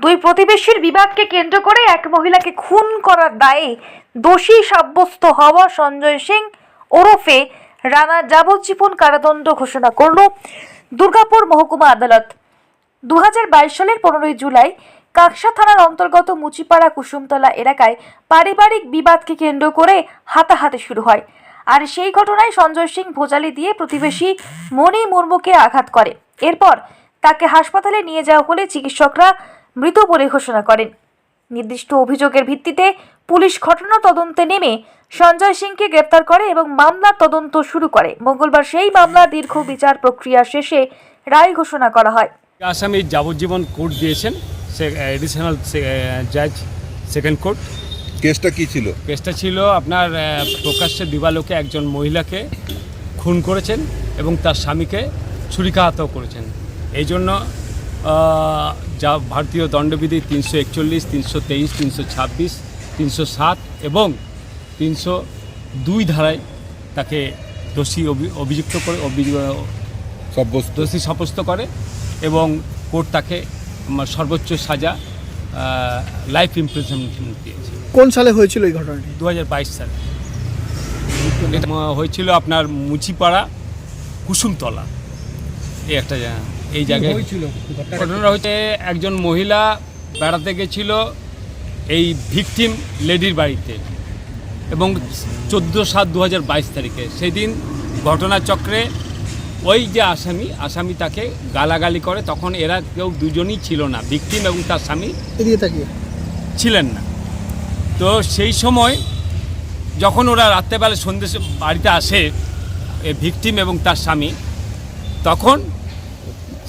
দুই প্রতিবেশীর বিবাদকে কেন্দ্র করে এক মহিলাকে খুন করার দায়ে দোষী সাব্যস্ত হওয়া সঞ্জয় সিং ওরফে রানা যাবজ্জীবন কারাদণ্ড ঘোষণা করল দুর্গাপুর মহকুমা আদালত। দু হাজার বাইশ সালের পনেরোই জুলাই কাকসা থানার অন্তর্গত মুচিপাড়া কুসুমতলা এলাকায় পারিবারিক বিবাদকে কেন্দ্র করে হাতাহাতি শুরু হয়। আর সেই ঘটনায় সঞ্জয় সিং ভোজালি দিয়ে প্রতিবেশী মণি মুর্মুকে আঘাত করে। এরপর তাকে হাসপাতালে নিয়ে যাওয়া হলে চিকিৎসকরা মৃত বলে ঘোষণা করেন। নির্দিষ্ট অভিযোগের ভিত্তিতে পুলিশ ঘটনা তদন্তে নেমে সঞ্জয় সিংকে গ্রেপ্তার করে এবং মামলার তদন্ত শুরু করে। মঙ্গলবার সেই মামলার দীর্ঘ বিচার প্রক্রিয়া শেষে রায় ঘোষণা করা হয়। আসামি যাবজ্জীবন কোর্ট দিয়েছেন সে এডিশনাল জাজ সেকেন্ড কোর্ট কেসটা কি ছিল? কেসটা ছিল আপনার প্রকাশ্যে দিবালোকে একজন মহিলাকে খুন করেছেন এবং তার স্বামীকে ছুরিকাহত করেছেন। এই জন্য যা ভারতীয় দণ্ডবিধি তিনশো একচল্লিশ তিনশো তেইশ তিনশো ছাব্বিশ তিনশো সাত এবং তিনশো দুই ধারায় তাকে দোষী অভি- অভিযুক্ত করে সাব্যস্ত। দোষী সাব্যস্ত করে এবং কোর্ট তাকে সর্বোচ্চ সাজা লাইফ ইমপ্রিজনমেন্ট দিয়েছে। কোন সালে হয়েছিল এই ঘটনাটি? দু হাজার বাইশ সালে। হয়েছিল আপনার মুচিপাড়া কুসুমতলা। এই একটা জায়গা। এই জায়গায়। ঘটনাটা হচ্ছে একজন মহিলা বেড়াতে গেছিল এই ভিকটিম লেডির বাড়িতে এবং চোদ্দ সাত দু হাজার বাইশ তারিখে। সেদিন ঘটনাচক্রে ওই যে আসামি আসামি তাকে গালাগালি করে তখন এরা কেউ দুজনই ছিল না ভিকটিম এবং তার স্বামী ছিলেন না। তো সেই সময় যখন ওরা রাত্রেবেলা সন্ধ্যে বাড়িতে আসে ভিকটিম এবং তার স্বামী তখন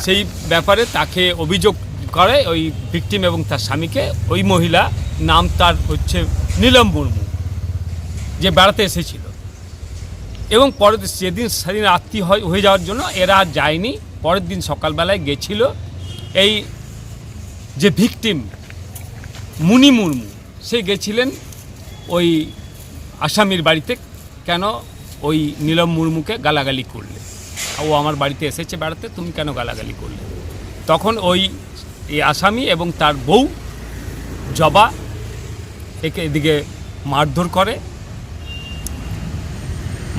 সেই ব্যাপারে তাকে অভিযোগ করে ওই ভিকটিম এবং তার স্বামীকে। ওই মহিলা নাম তার হচ্ছে নীলম মুর্মু, যে বেড়াতে এসেছিল। এবং পরের দিন- সেদিন সেদিন রাত্রি হয় যাওয়ার জন্য এরা যায়নি। পরের দিন সকালবেলায় গেছিল এই যে ভিকটিম মুনি মুর্মু, সে গেছিলেন ওই আসামির বাড়িতে। কেন? ওই নীলম মুর্মুকে গালাগালি করলে। ও আমার বাড়িতে এসেছে বেড়াতে, তুমি কেন গালাগালি করলে? তখন ওই আসামি এবং তার বউ জবা একে এদিকে মারধর করে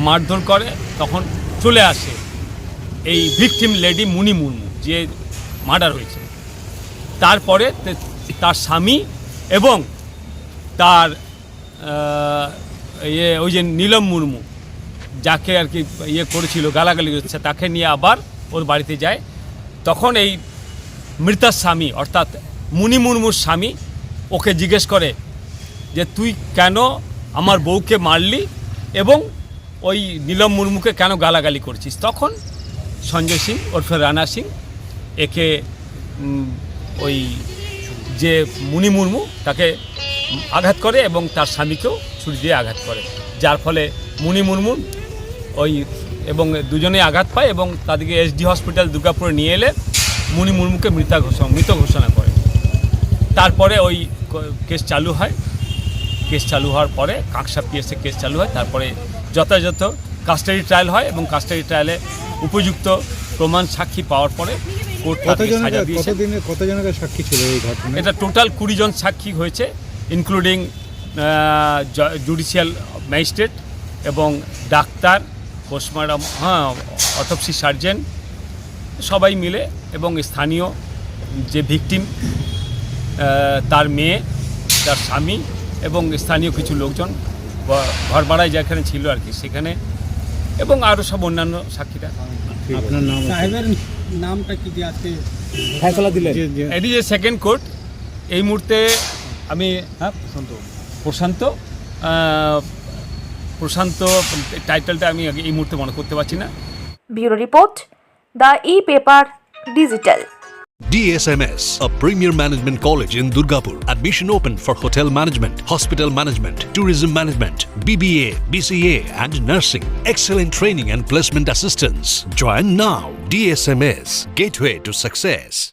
মারধর করে, তখন চলে আসে এই ভিকটিম লেডি মুনি মুর্মু, যে মার্ডার হয়েছে। তারপরে তার স্বামী এবং তার ইয়ে ওই যে নীলম মুর্মু যাকে আর কি ইয়ে করেছিল, গালাগালি করছে তাকে নিয়ে আবার ওর বাড়িতে যায়। তখন এই মৃতার স্বামী, অর্থাৎ মুনি মুর্মুর স্বামী ওকে জিজ্ঞেস করে যে, তুই কেন আমার বউকে মারলি এবং ওই নীলম মুর্মুকে কেন গালাগালি করছিস? তখন সঞ্জয় সিং, ওরফে রানা সিং, একে ওই যে মুনি মুর্মু, তাকে আঘাত করে এবং তার স্বামীকেও ছুরি দিয়ে আঘাত করে। যার ফলে মুনি মুর্মু ওই এবং দুজনে আঘাত পায় এবং তাদেরকে এসডি হসপিটাল দুর্গাপুরে নিয়ে এলে মুনি মুর্মুকে মৃতা ঘোষণা মৃত ঘোষণা করে। তারপরে ওই কেস চালু হয়। কেস চালু হওয়ার পরে কাঁকসা পিএসে কেস চালু হয়। তারপরে যথাযথ কাস্টাডি ট্রায়াল হয় এবং কাস্টাডি ট্রায়ালে উপযুক্ত প্রমাণ সাক্ষী পাওয়ার পরে কোর্ট কতজনের সাক্ষী ছিল এই ঘটনা এটা টোটাল কুড়ি জন সাক্ষী হয়েছে ইনক্লুডিং জুডিশিয়াল ম্যাজিস্ট্রেট এবং ডাক্তার পোস্টমার্টম হ্যাঁ অটপসি সার্জেন সবাই মিলে এবং স্থানীয় যে ভিকটিম তার মেয়ে তার স্বামী এবং স্থানীয় কিছু লোকজন বা- ঘর ভাড়ায় যেখানে ছিল আর কি সেখানে এবং আরও সব অন্যান্য সাক্ষীরা। আপনার নাম সাহেবের নামটা কি দিয়ে আজকে ফয়সলা দিলেন? এটি যে সেকেন্ড কোর্ট এই মুহূর্তে আমি হ্যাঁ প্রশান্ত আহ, প্রশান্ত টাইটেলটা আমি এই মুহূর্তে মনে করতে পারছি না bureau report the e paper digital DSMS, a premier management college in Durgapur. Admission open for hotel management, hospital management, tourism management, BBA, BCA, and nursing. Excellent training and placement assistance. Join now. DSMS, gateway to success.